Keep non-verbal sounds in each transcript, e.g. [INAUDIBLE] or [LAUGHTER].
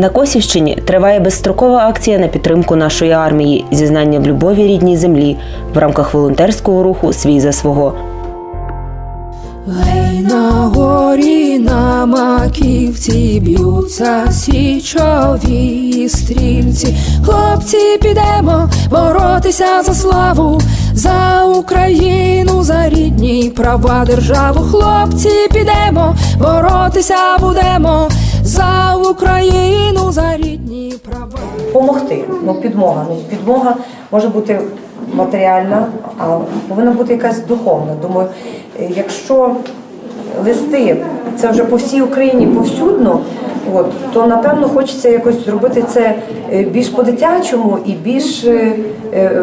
На Косівщині триває безстрокова акція на підтримку нашої армії, зізнання в любові рідній землі в рамках волонтерського руху Свій за свого. Гей на горі на маківці б'ються січові стрільці. Хлопці, підемо боротися за славу, за Україну, за рідні права державу. Хлопці, підемо боротися будемо за Україну, за рідні права. Помогти. Ну, підмога. Ну, підмога може бути матеріальна, а повинна бути якась духовна. Думаю, якщо листи це вже по всій Україні повсюдно, от, то напевно хочеться якось зробити це е, більш по-дитячому і більш е, е,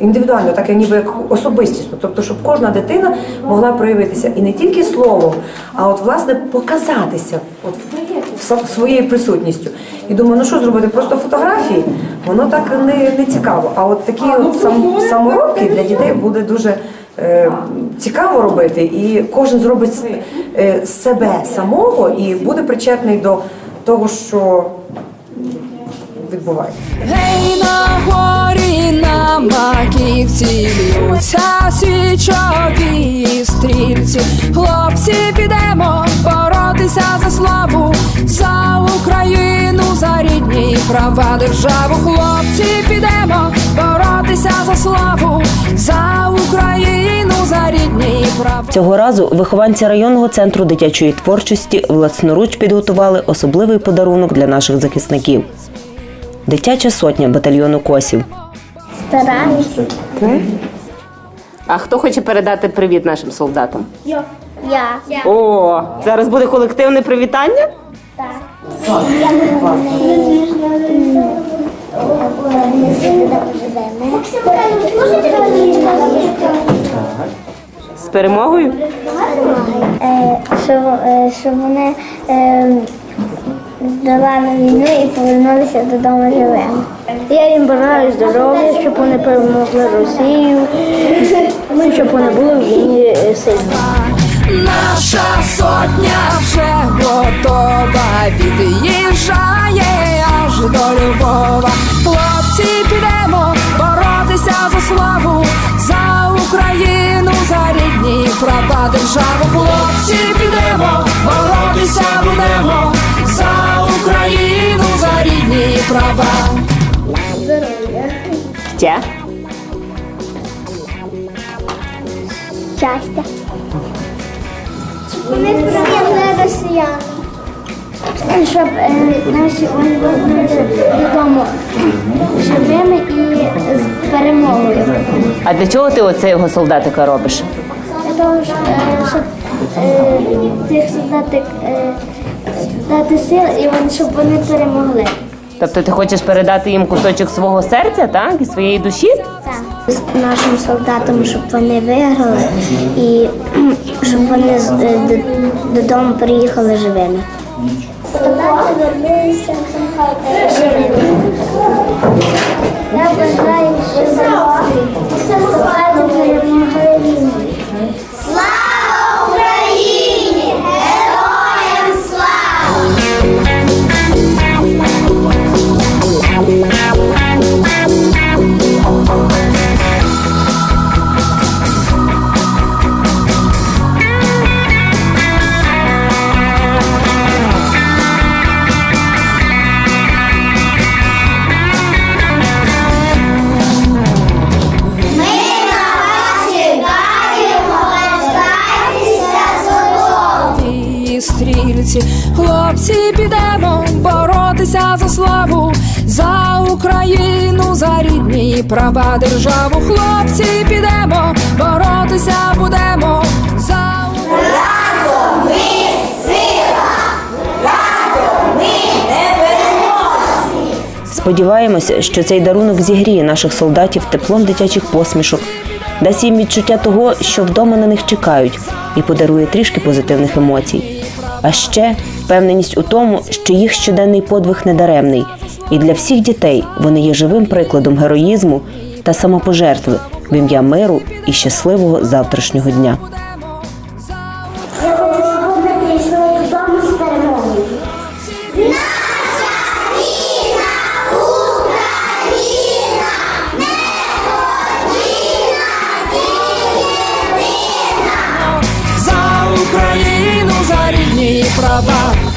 індивідуально, так ніби як особистісно. Тобто, щоб кожна дитина могла проявитися і не тільки словом, а от власне показатися от, своєю присутністю. І думаю, ну що зробити? Просто фотографії, воно так не, не цікаво. А от такі от сам, саморобки для дітей буде дуже цікаво робити, і кожен зробить е, себе самого і буде причетний до того, що відбувається. Гей на маківці б'ються січові стрільці. Хлопці, підемо боротися за славу, за Україну, за рідні права державу. Хлопці, підемо боротися за славу, за Україну. Цього разу вихованці районного центру дитячої творчості власноруч підготували особливий подарунок для наших захисників. Дитяча сотня батальйону Косів. Стараюся. А хто хоче передати привіт нашим солдатам? Я. О, зараз буде колективне привітання? З перемогою? Е, Щоб, е, щоб вони е, долали війну і повернулися додому живими. Я їм бажаю здоров'я, щоб вони перемогли Росію, щоб вони були в війні е, сильні. Наша сотня вже готова, від'їжджає аж до Львова. Хлопці, підемо боротися за славу, за Україну, права державу. Хлопці, підемо боротися будемо за Україну, за рідні права. Ще? Щастя. Вони прийняли росіян. Щоб е, наші вони повернулися додому живими і з перемогою. А для чого ти оцього солдатика робиш? Того, щоб, е, щоб е, цих солдатик е, дати сил і вони, щоб вони перемогли. Тобто ти хочеш передати їм кусочок свого серця, так? І своєї душі? З нашим солдатам, щоб вони виграли і [CLEARS THROAT] щоб вони додому приїхали живими. Солдати вернулися живими. Я бажаю, щоб стрільці. Хлопці, підемо Україну, за рідні права державу. Хлопці, підемо боротися будемо за Україну. Сподіваємося, що цей дарунок зігріє наших солдатів теплом дитячих посмішок, дасть їм відчуття того, що вдома на них чекають, і подарує трішки позитивних емоцій. А ще впевненість у тому, що їх щоденний подвиг недаремний, і для всіх дітей вони є живим прикладом героїзму та самопожертви в ім'я миру і щасливого завтрашнього дня. права